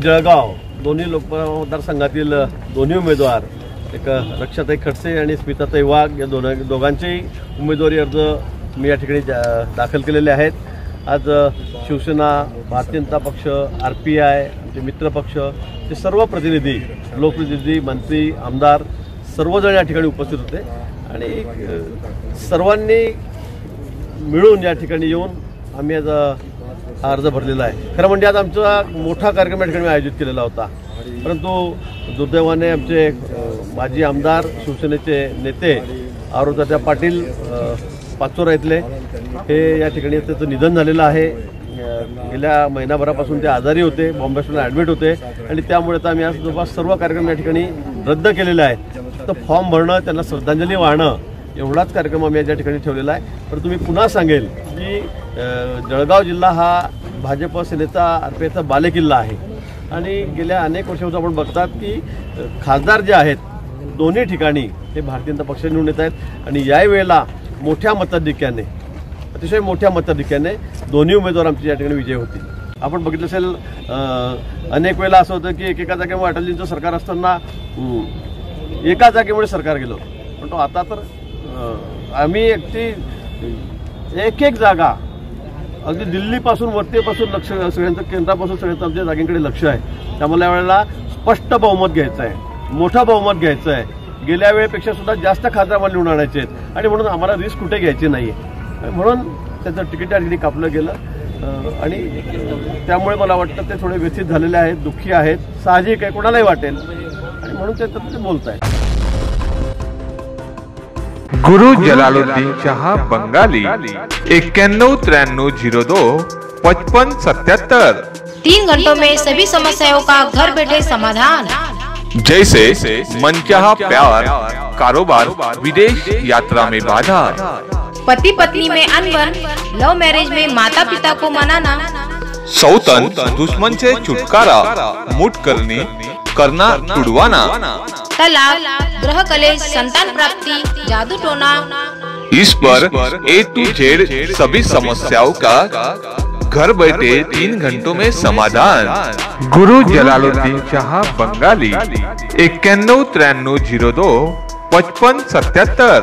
जळगाव दोन्ही लोक मतदारसंघातील दोन्ही उमेदवार एक रक्षाताई खडसे आणि स्मिताताई वाघ या दोन दोघांचेही उमेदवारी अर्ज मी या ठिकाणी जा- दाखल केलेले आहेत. आज शिवसेना भारतीय जनता पक्ष आर पी आय आमचे मित्रपक्ष ते सर्व प्रतिनिधी लोकप्रतिनिधी मंत्री आमदार सर्वजण या ठिकाणी उपस्थित होते. आणि सर्वांनी मिळून या ठिकाणी येऊन आम्ही आज अर्ज भरलेला आहे. खरं म्हणजे आज आमचा मोठा कार्यक्रम या ठिकाणी आयोजित केलेला होता. परंतु दुर्दैवाने आमचे माजी आमदार शिवसेनेचे नेते आरोग्याच्या पाटील पाचोरा इथले हे या ठिकाणी त्याचं निधन झालेलं आहे. गेल्या महिनाभरापासून ते आजारी होते बॉम्बे हॉस्पिटलला ॲडमिट होते आणि त्यामुळे तर आम्ही आज जवळपास सर्व कार्यक्रम या ठिकाणी रद्द केलेले आहेत. तर फॉर्म भरणं त्यांना श्रद्धांजली वाहणं एवढाच कार्यक्रम आम्ही या ठिकाणी ठेवलेला आहे. पण तुम्ही पुन्हा सांगेल की जळगाव जिल्हा हा भाजप सेनेचा आर बालेकिल्ला आहे. आणि गेल्या अनेक वर्षापासून आपण बघतात की खासदार जे आहेत दोन्ही ठिकाणी ते भारतीय जनता पक्ष निवडून येत आहेत. आणि यावेळेला मोठ्या मताधिक्याने अतिशय मोठ्या मताधिक्याने दोन्ही उमेदवार आमचे या ठिकाणी विजय होतील. आपण बघितलं असेल अनेक वेळेला असं होतं की एकेका जागेमुळे अटलजींचं सरकार असताना एका जागेमुळे सरकार गेलं. पण तो आता तर आम्ही एकटी एक एक जागा. अगदी दिल्लीपासून वरतीपासून लक्ष सगळ्यांचं केंद्रापासून सगळ्यांचं आमच्या जागेकडे लक्ष आहे. त्यामुळे यावेळेला स्पष्ट बहुमत घ्यायचं आहे. मोठा बहुमत घ्यायचं आहे. गेल्या वेळेपेक्षा सुद्धा जास्त खासदार आम्हाला निवडून आणायचे आहेत. आणि म्हणून आम्हाला रिस्क कुठे घ्यायची नाही आहे म्हणून त्याचं तिकीट या ठिकाणी कापलं गेलं. आणि त्यामुळे मला वाटतं ते थोडे व्यथित झालेले आहेत दुःखी आहेत. साहजिक आहे कोणालाही वाटेल. आणि म्हणून ते ते बोलत आहेत गुरु जलालुद्दीन शहा बंगाली एक्क्याण्णव त्र्याण्णव ज़ीरो दो पचपन सत्याहत्तर तीन घंटों में सभी समस्याओं का घर बैठे समाधान। जैसे मनचाहा प्यार कारोबार विदेश यात्रा में बाधा। पति पत्नी में अनबन लव मैरिज में माता पिता को मनाना। सौतन दुश्मन से छुटकारा मुठ करने करना तुड़वाना लाभ ग्रह कलेश संतान प्राप्ति जादू टोना। इस पर ए टू जेड सभी समस्याओं का घर बैठे तीन घंटों में समाधान। गुरु जलालुद्दीन शाह बंगाली। इक्यानवे त्र्याण्णव ज़ीरो दो पचपन सत्याहत्तर